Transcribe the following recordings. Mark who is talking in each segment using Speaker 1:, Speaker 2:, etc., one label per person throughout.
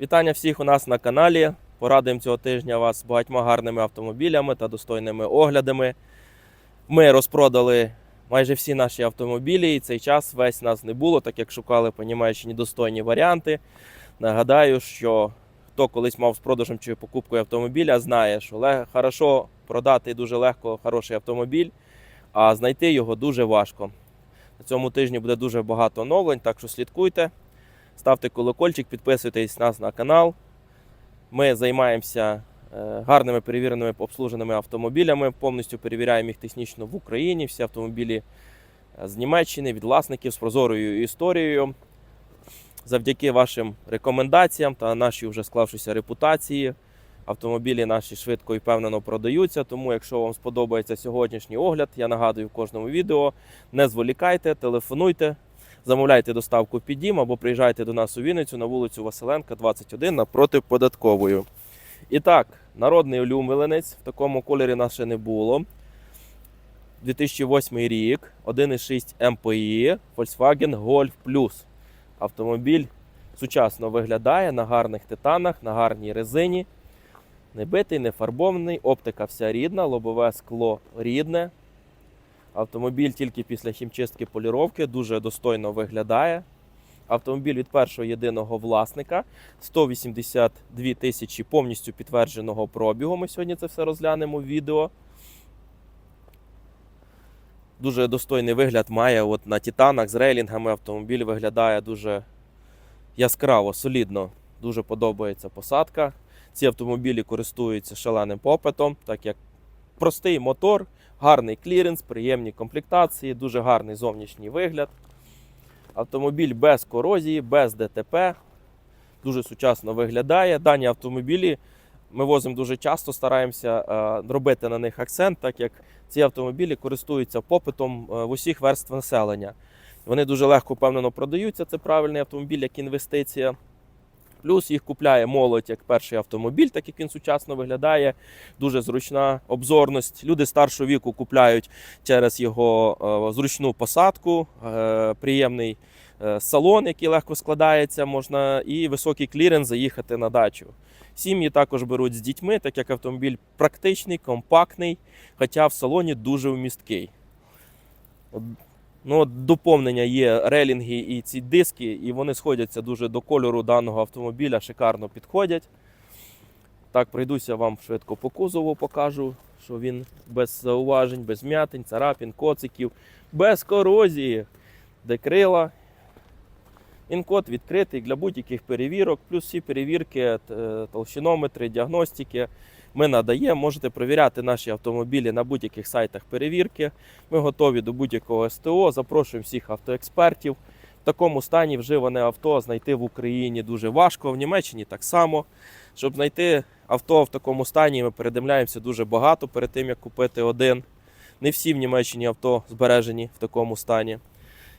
Speaker 1: Вітання всіх у нас на каналі. Порадуємо цього тижня вас багатьма гарними автомобілями та достойними оглядами. Ми розпродали майже всі наші автомобілі, і цей час весь нас не було, так як шукали по Німеччині достойні варіанти. Нагадаю, що хто колись мав з продажем чи покупкою автомобіля, знає, що ле- хорошо продати дуже легко хороший автомобіль, а знайти його дуже важко. На цьому тижні буде дуже багато оновлень, так що слідкуйте. Ставте колокольчик, підписуйтесь нас на канал. Ми займаємося е, гарними перевіреними обслуженими автомобілями. Повністю перевіряємо їх технічно в Україні. Всі автомобілі е, з Німеччини від власників з прозорою історією. Завдяки вашим рекомендаціям та нашій вже склавшися репутації. Автомобілі наші швидко і впевнено продаються. Тому, якщо вам сподобається сьогоднішній огляд, я нагадую в кожному відео, не зволікайте, телефонуйте, замовляйте доставку під дім або приїжджайте до нас у Вінницю на вулицю Василенка, 21 напроти податковою. І так, народний улюбленець в такому кольорі нас ще не було. 2008 рік, 1,6 MPI, Volkswagen Golf Plus. Автомобіль сучасно виглядає на гарних титанах, на гарній резині. Не битий, не фарбований, оптика вся рідна, лобове скло рідне. Автомобіль тільки після хімчистки поліровки дуже достойно виглядає. Автомобіль від першого єдиного власника 182 тисячі повністю підтвердженого пробігу. Ми сьогодні це все розглянемо в відео. Дуже достойний вигляд має от на титанах з рейлінгами. Автомобіль виглядає дуже яскраво, солідно. Дуже подобається посадка. Ці автомобілі користуються шаленим попитом, так як простий мотор, гарний кліренс, приємні комплектації, дуже гарний зовнішній вигляд. Автомобіль без корозії, без ДТП. Дуже сучасно виглядає. Дані автомобілі ми возимо дуже часто, стараємося е, робити на них акцент, так як ці автомобілі користуються попитом е, в усіх верств населення. Вони дуже легко впевнено продаються. Це правильний автомобіль як інвестиція. Плюс їх купляє молодь як перший автомобіль, так як він сучасно виглядає. Дуже зручна обзорність. Люди старшого віку купляють через його е, зручну посадку, е, приємний е, салон, який легко складається, можна і високий кліренс заїхати на дачу. Сім'ї також беруть з дітьми, так як автомобіль практичний, компактний, хоча в салоні дуже вмісткий. Ну, доповнення є релінги і ці диски, і вони сходяться дуже до кольору даного автомобіля, шикарно підходять. Так, пройдуся вам швидко по кузову, покажу, що він без зауважень, без м'ятин, царапін, коциків, без корозії, де крила. Інкод відкритий для будь-яких перевірок, плюс всі перевірки, е, толщинометри, діагностики ми надаємо. Можете перевіряти наші автомобілі на будь-яких сайтах перевірки. Ми готові до будь-якого СТО. Запрошуємо всіх автоекспертів. В такому стані вживане авто знайти в Україні дуже важко, в Німеччині так само. Щоб знайти авто в такому стані, ми передивляємося дуже багато перед тим, як купити один. Не всі в Німеччині авто збережені в такому стані.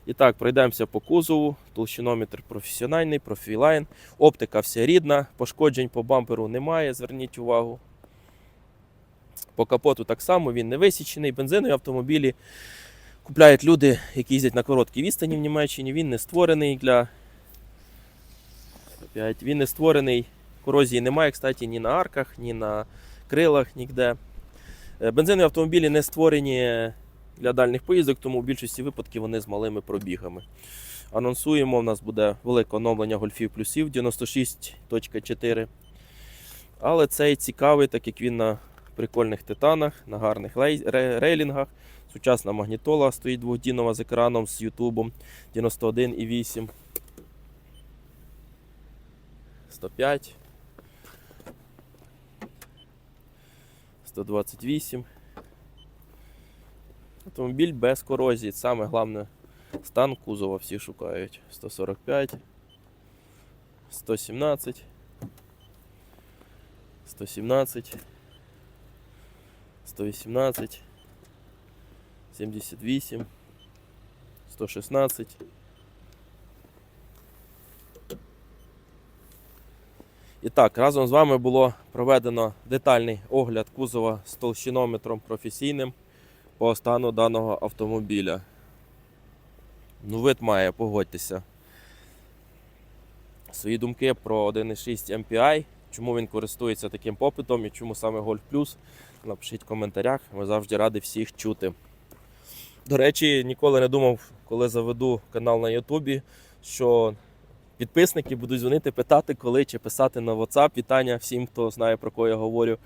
Speaker 1: І так, пройдемося по кузову. Толщинометр професіональний, профілайн. Оптика вся рідна, пошкоджень по бамперу немає, зверніть увагу. По капоту так само, він не висічений. Бензинові автомобілі купляють люди, які їздять на короткій відстані в Німеччині. Він не створений для. Він не створений. Корозії немає, кстати, ні на арках, ні на крилах, ніде. Бензинові автомобілі не створені для дальніх поїздок, тому в більшості випадків вони з малими пробігами. Анонсуємо, у нас буде велике оновлення гольфів плюсів 96.4. Але цей цікавий, так як він на прикольних титанах, на гарних рейлінгах. Сучасна магнітола стоїть двохдінова з екраном з Ютубом 91,8. 105. 128. Автомобіль без корозії. Саме головне стан кузова всі шукають. 145. 117. 117. 118. 78. 116. І так, разом з вами було проведено детальний огляд кузова з толщинометром професійним по стану даного автомобіля. Ну, вид має, погодьтеся. свої думки про 1.6 MPI, чому він користується таким попитом і чому саме Golf Plus. Напишіть в коментарях, ми завжди раді всіх чути. До речі, ніколи не думав, коли заведу канал на Ютубі, що підписники будуть дзвонити, питати, коли чи писати на WhatsApp. Вітання всім, хто знає, про кого я говорю.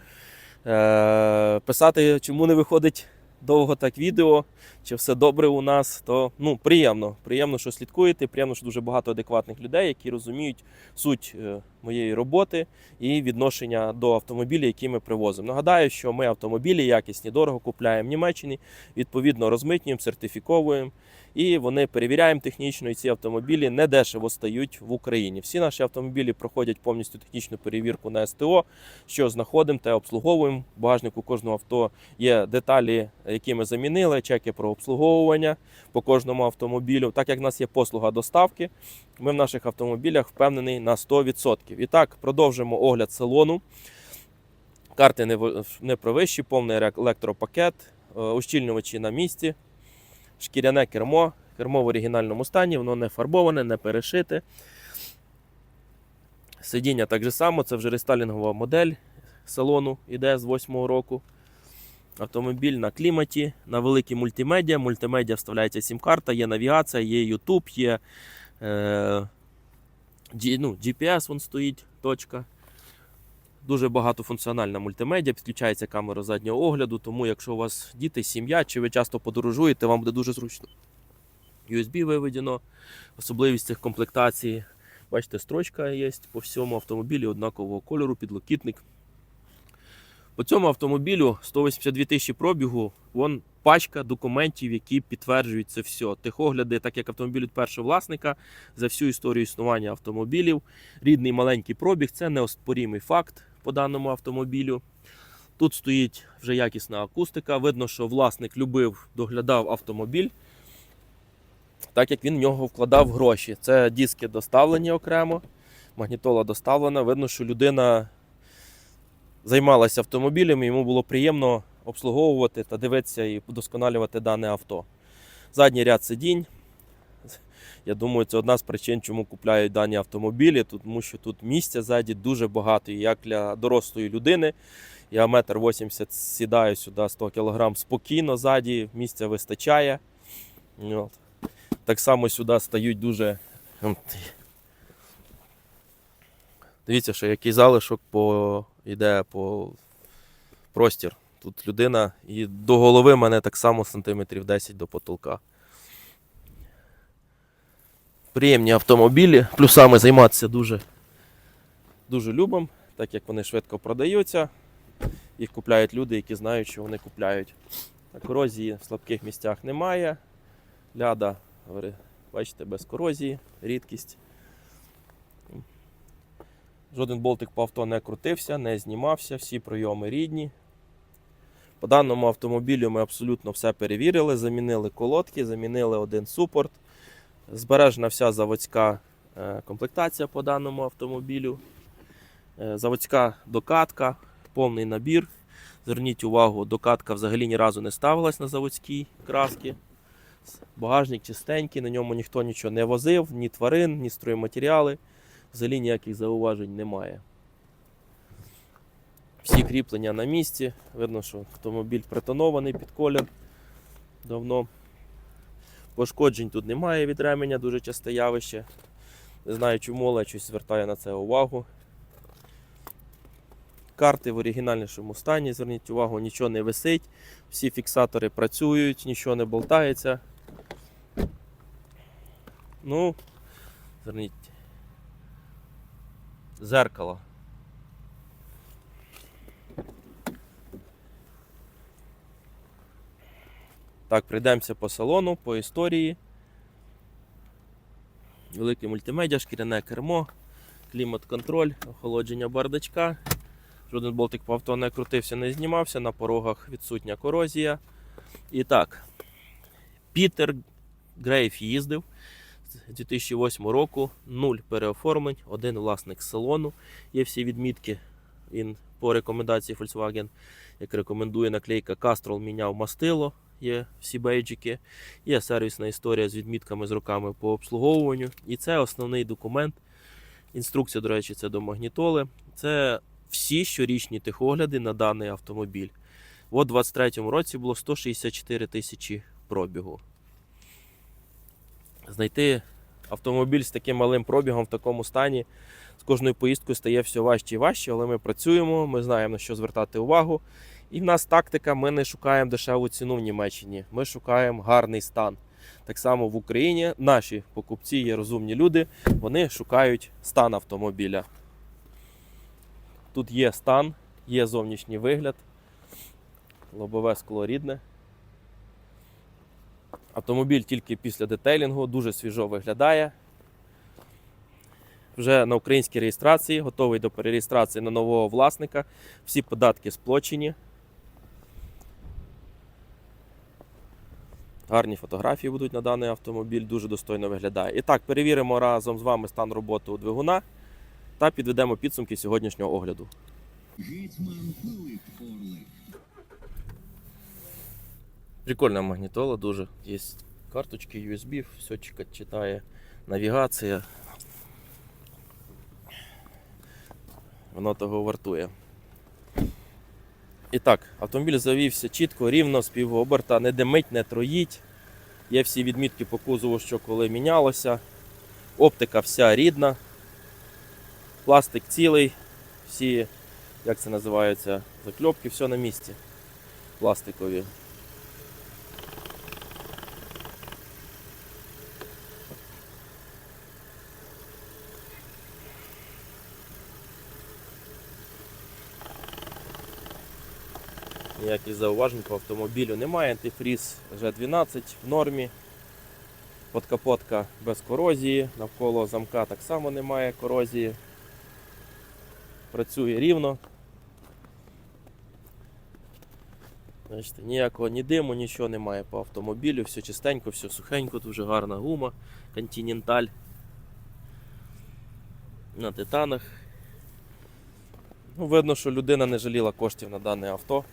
Speaker 1: Е, писати, чому не виходить довго так відео, чи все добре у нас, то ну, приємно. Приємно, що слідкуєте, приємно, що дуже багато адекватних людей, які розуміють суть е, моєї роботи і відношення до автомобілів, які ми привозимо. Нагадаю, що ми автомобілі якісні, дорого купляємо в Німеччині, відповідно розмитнюємо, сертифіковуємо. І вони перевіряємо технічно, і ці автомобілі не дешево стають в Україні. Всі наші автомобілі проходять повністю технічну перевірку на СТО, що знаходимо та обслуговуємо. В багажнику кожного авто є деталі, які ми замінили, чеки про обслуговування по кожному автомобілю. Так як в нас є послуга доставки, ми в наших автомобілях впевнені на 100%. І так, продовжимо огляд салону. Карти не, провищі, повний електропакет, е, ущільнювачі на місці, шкіряне кермо. Кермо в оригінальному стані, воно не фарбоване, не перешите. Сидіння так же само, це вже рестайлінгова модель салону іде з 8-го року. Автомобіль на кліматі, на великій мультимедіа. Мультимедіа вставляється сім-карта, є навігація, є YouTube, є е, ну, GPS вон стоїть, точка. Дуже багатофункціональна мультимедіа, підключається камера заднього огляду, тому якщо у вас діти, сім'я, чи ви часто подорожуєте, вам буде дуже зручно. USB виведено, особливість цих комплектацій. Бачите, строчка є по всьому автомобілі однакового кольору, підлокітник. По цьому автомобілю 182 тисячі пробігу, вон пачка документів, які підтверджують це все. Техогляди, так як автомобіль від першого власника, за всю історію існування автомобілів. Рідний маленький пробіг це неоспорімий факт по даному автомобілю. Тут стоїть вже якісна акустика. Видно, що власник любив, доглядав автомобіль, так як він в нього вкладав гроші. Це диски доставлені окремо, магнітола доставлена. Видно, що людина займалася автомобілем, йому було приємно обслуговувати та дивитися і вдосконалювати дане авто. Задній ряд сидінь. Я думаю, це одна з причин, чому купляють дані автомобілі, тому що тут місця ззаді дуже багато. І як для дорослої людини. Я метр 80 сідаю сюди 100 кг спокійно ззаді, місця вистачає. Так само сюди стають дуже. Дивіться, що який залишок по... йде по простір. Тут людина і до голови мене так само сантиметрів 10 до потолка. Приємні автомобілі. Плюсами займатися дуже, дуже любим, так як вони швидко продаються. Їх купляють люди, які знають, що вони купляють. А корозії в слабких місцях немає. Ляда, бачите, без корозії, рідкість. Жоден болтик по авто не крутився, не знімався, всі прийоми рідні. По даному автомобілю ми абсолютно все перевірили, замінили колодки, замінили один супорт. Збережена вся заводська е, комплектація по даному автомобілю. Е, Заводська докатка, повний набір. Зверніть увагу, докатка взагалі ні разу не ставилась на заводській краски. Багажник чистенький, на ньому ніхто нічого не возив, ні тварин, ні стройматеріали. Взагалі ніяких зауважень немає. Всі кріплення на місці. Видно, що автомобіль притонований під колір давно. Пошкоджень тут немає від ременя, дуже часте явище. Не знаю чому, але щось звертає на це увагу. Карти в оригінальнішому стані, зверніть увагу, нічого не висить, всі фіксатори працюють, нічого не болтається. Ну, зверніть. Зеркало. Так, прийдемося по салону, по історії. Велике мультимедіа, шкіряне кермо, клімат-контроль, охолодження бардачка. Жоден болтик по авто не крутився, не знімався, на порогах відсутня корозія. І так, Пітер Грейф їздив з 2008 року, нуль переоформлень, один власник салону. Є всі відмітки. Він по рекомендації Volkswagen, як рекомендує наклейка Castrol, міняв мастило. Є всі бейджики, є сервісна історія з відмітками з роками по обслуговуванню. І це основний документ, Інструкція, до речі, це до магнітоли. Це всі щорічні техогляди на даний автомобіль. У 23-му році було 164 тисячі пробігу. Знайти автомобіль з таким малим пробігом в такому стані з кожною поїздкою стає все важче і важче, але ми працюємо, ми знаємо на що звертати увагу. І в нас тактика: ми не шукаємо дешеву ціну в Німеччині, ми шукаємо гарний стан. Так само в Україні наші покупці є розумні люди, вони шукають стан автомобіля. Тут є стан, є зовнішній вигляд, лобове скло рідне. Автомобіль тільки після детейлінгу дуже свіжо виглядає. Вже на українській реєстрації, готовий до перереєстрації на нового власника. Всі податки сплочені. Гарні фотографії будуть на даний автомобіль, дуже достойно виглядає. І так, перевіримо разом з вами стан роботи у двигуна та підведемо підсумки сьогоднішнього огляду. Прикольна магнітола, дуже. Є карточки USB, все читає, навігація. Воно того вартує. І так, автомобіль завівся чітко, рівно, з півоберта, не димить, не троїть. Є всі відмітки по кузову, що коли мінялося. Оптика вся рідна. Пластик цілий, всі, як це називається, закльопки, все на місці. Пластикові. Ніяких зауважень по автомобілю немає. Антифріз G12 в нормі. Подкапотка без корозії. Навколо замка так само немає корозії. Працює рівно. Бачите, ніякого ні диму, нічого немає по автомобілю, все чистенько, все сухенько, дуже гарна гума, Continental. На титанах. Ну, видно, що людина не жаліла коштів на дане авто.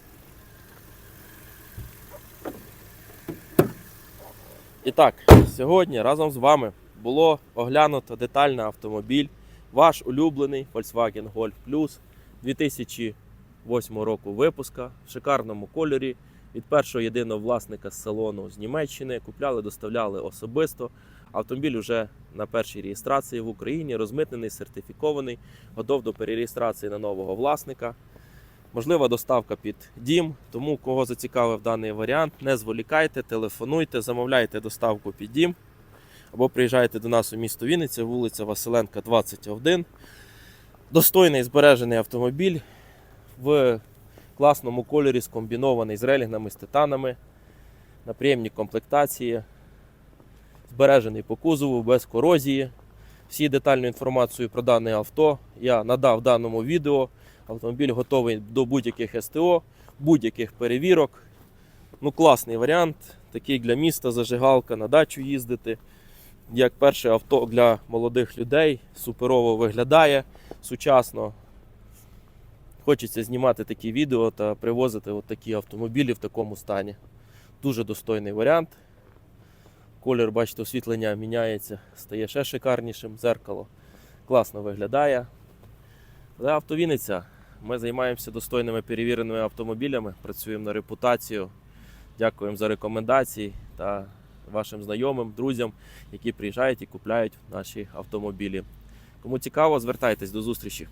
Speaker 1: І так, сьогодні разом з вами було оглянуто детально автомобіль, ваш улюблений Volkswagen Golf Plus 2008 року випуска в шикарному кольорі від першого єдиного власника з салону з Німеччини. Купляли, доставляли особисто. Автомобіль вже на першій реєстрації в Україні, розмитнений, сертифікований, готов до перереєстрації на нового власника. Можлива доставка під дім, тому кого зацікавив даний варіант, не зволікайте, телефонуйте, замовляйте доставку під дім або приїжджайте до нас у місто Вінниця, вулиця Василенка, 21. Достойний збережений автомобіль в класному кольорі, скомбінований з релінгами, з титанами, на приємній комплектації, збережений по кузову, без корозії. Всі детальну інформацію про дане авто я надав в даному відео. Автомобіль готовий до будь-яких СТО, будь-яких перевірок. Ну, класний варіант. Такий для міста зажигалка на дачу їздити. Як перше авто для молодих людей, суперово виглядає сучасно. Хочеться знімати такі відео та привозити от такі автомобілі в такому стані. Дуже достойний варіант. Колір, бачите, освітлення міняється, стає ще шикарнішим. Зеркало класно виглядає. Але автовіниця. Ми займаємося достойними перевіреними автомобілями, працюємо на репутацію. Дякуємо за рекомендації та вашим знайомим, друзям, які приїжджають і купляють наші автомобілі. Кому цікаво, звертайтесь до зустрічі.